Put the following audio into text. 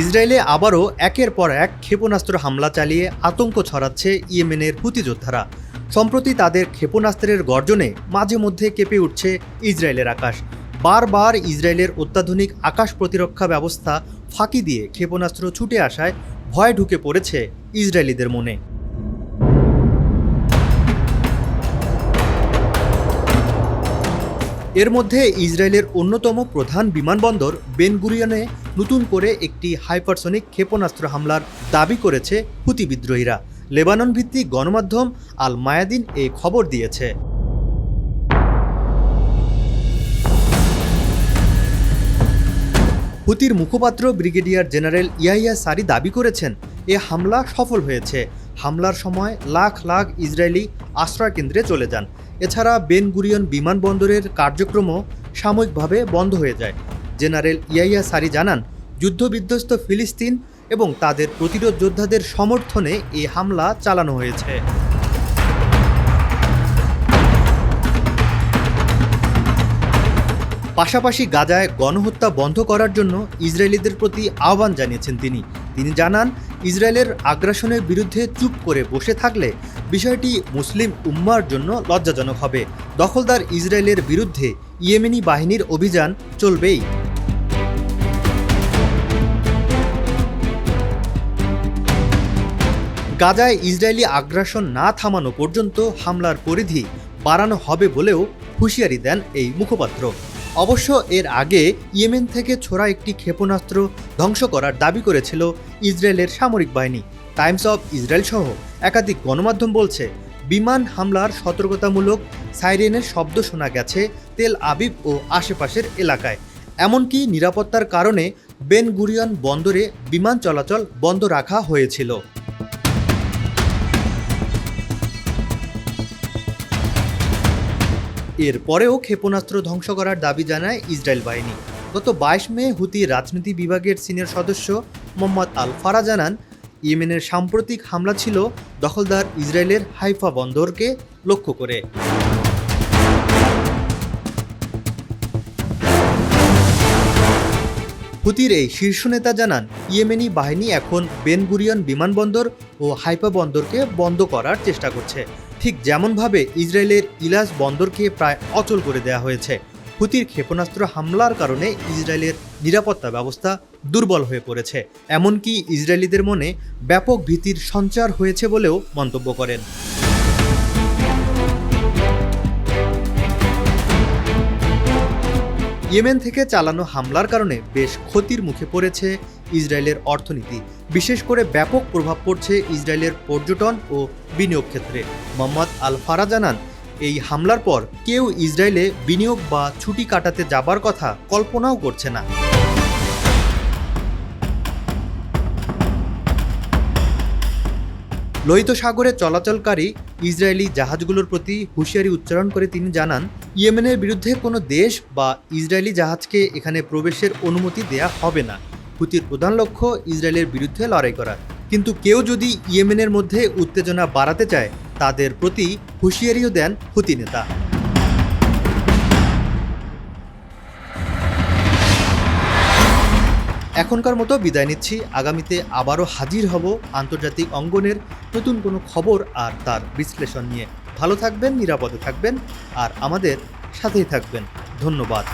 ইসরায়েলে আবারও একের পর এক ক্ষেপণাস্ত্র হামলা চালিয়ে আতঙ্ক ছড়াচ্ছে ইয়েমেনের হুতি যোদ্ধারা। সম্প্রতি তাদের ক্ষেপণাস্ত্রের গর্জনে মাঝে মধ্যে কেঁপে উঠছে ইসরায়েলের আকাশ। বারবার ইসরায়েলের অত্যাধুনিক আকাশ প্রতিরক্ষা ব্যবস্থা ফাঁকি দিয়ে ক্ষেপণাস্ত্র ছুটে আসায় ভয় ঢুকে পড়েছে ইসরায়েলিদের মনে। এর মধ্যে ইসরায়েলের অন্যতম প্রধান বিমানবন্দর বেনগুরিয়নে নতুন করে একটি হাইপারসনিক ক্ষেপণাস্ত্র হামলার দাবি করেছে হুতি বিদ্রোহীরা। লেবানন ভিত্তিক গণমাধ্যম আল মায়াদিন এই খবর দিয়েছে। হুতির মুখপাত্র ব্রিগেডিয়ার জেনারেল ইয়াহিয়া সারি দাবি করেছেন, এ হামলা সফল হয়েছে। হামলার সময় লাখ লাখ ইসরায়েলি আশ্রয় কেন্দ্রে চলে যান। এছাড়া বেন গুরিয়ন বিমানবন্দরের কার্যক্রমও সাময়িকভাবে বন্ধ হয়ে যায়। জেনারেল ইয়াইয়া সারি জানান, যুদ্ধবিধ্বস্ত ফিলিস্তিন এবং তাদের প্রতিরোধ যোদ্ধাদের সমর্থনে এই হামলা চালানো হয়েছে। পাশাপাশি গাজায় গণহত্যা বন্ধ করার জন্য ইসরায়েলিদের প্রতি আহ্বান জানিয়েছেন তিনি। তিনি জানান ইসরায়েলের আগ্রাসনের বিরুদ্ধে চুপ করে বসে থাকলে বিষয়টি মুসলিম উম্মার জন্য লজ্জাজনক হবে। দখলদার ইসরায়েলের বিরুদ্ধে ইয়েমেনি বাহিনীর অভিযান চলবেই। গাজায় ইসরায়েলি আগ্রাসন না থামানো পর্যন্ত হামলার পরিধি বাড়ানো হবে বলেও হুঁশিয়ারি দেন এই মুখপাত্র। অবশ্য এর আগে ইয়েমেন থেকে ছোড়া একটি ক্ষেপণাস্ত্র ধ্বংস করার দাবি করেছিল ইসরায়েলের সামরিক বাহিনী। টাইমস অফ ইসরায়েল সহ একাধিক গণমাধ্যম বলছে, বিমান হামলার সতর্কতামূলক সাইরেনের শব্দ শোনা গেছে তেল আবিব ও আশেপাশের এলাকায়। এমনকি নিরাপত্তার কারণে বেন গুরিয়ন বন্দরে বিমান চলাচল বন্ধ রাখা হয়েছিল। এরপরেও ক্ষেপণাস্ত্র ধ্বংস করার দাবি জানায় ইসরায়েল বাহিনী। গত বাইশ মে হুতি রাজনীতি বিভাগের সিনিয়র সদস্য মোহাম্মদ আল ফারা জানান, ইয়েমেনের সাম্প্রতিক হামলা ছিল দখলদার ইসরায়েলের হাইফা বন্দরকে লক্ষ্য করে। হুতির এই শীর্ষ নেতা জানান, ইয়েমেনি বাহিনী এখন বেনগুরিয়ন বিমানবন্দর ও হাইপা বন্দরকে বন্ধ করার চেষ্টা করছে। ঠিক যেমনভাবে ইসরায়েলের ইলাস বন্দরকে প্রায় অচল করে দেওয়া হয়েছে, হুতির ক্ষেপণাস্ত্র হামলার কারণে ইসরায়েলের নিরাপত্তা ব্যবস্থা দুর্বল হয়ে পড়েছে। এমনকি ইসরায়েলিদের মনে ব্যাপক ভীতির সঞ্চার হয়েছে বলেও মন্তব্য করেন। ইয়েমেন থেকে চালানো হামলার কারণে বেশ ক্ষতির মুখে পড়েছে ইসরায়েলের অর্থনীতি। বিশেষ করে ব্যাপক প্রভাব পড়ছে ইসরায়েলের পর্যটন ও বিনিয়োগ ক্ষেত্রে। মোহাম্মদ আল ফারা জানান, এই হামলার পর কেউ ইসরায়েলে বিনিয়োগ বা ছুটি কাটাতে যাবার কথা কল্পনাও করছে না। লোহিত সাগরে চলাচলকারী ইসরায়েলি জাহাজগুলোর প্রতি হুঁশিয়ারি উচ্চারণ করে তিনি জানান, ইয়েমেনের বিরুদ্ধে কোনো দেশ বা ইসরায়েলি জাহাজকে এখানে প্রবেশের অনুমতি দেয়া হবে না। হুতির প্রধান লক্ষ্য ইসরায়েলের বিরুদ্ধে লড়াই করা। কিন্তু কেউ যদি ইয়েমেনের মধ্যে উত্তেজনা বাড়াতে চায়, তাদের প্রতি হুঁশিয়ারিও দেন হুতি নেতা। এখনকার মতো বিদায় নিচ্ছি। আগামীতে আবারও হাজির হব আন্তর্জাতিক অঙ্গনের নতুন কোনো খবর আর তার বিশ্লেষণ নিয়ে। ভালো থাকবেন, নিরাপদে থাকবেন আর আমাদের সাথেই থাকবেন। ধন্যবাদ।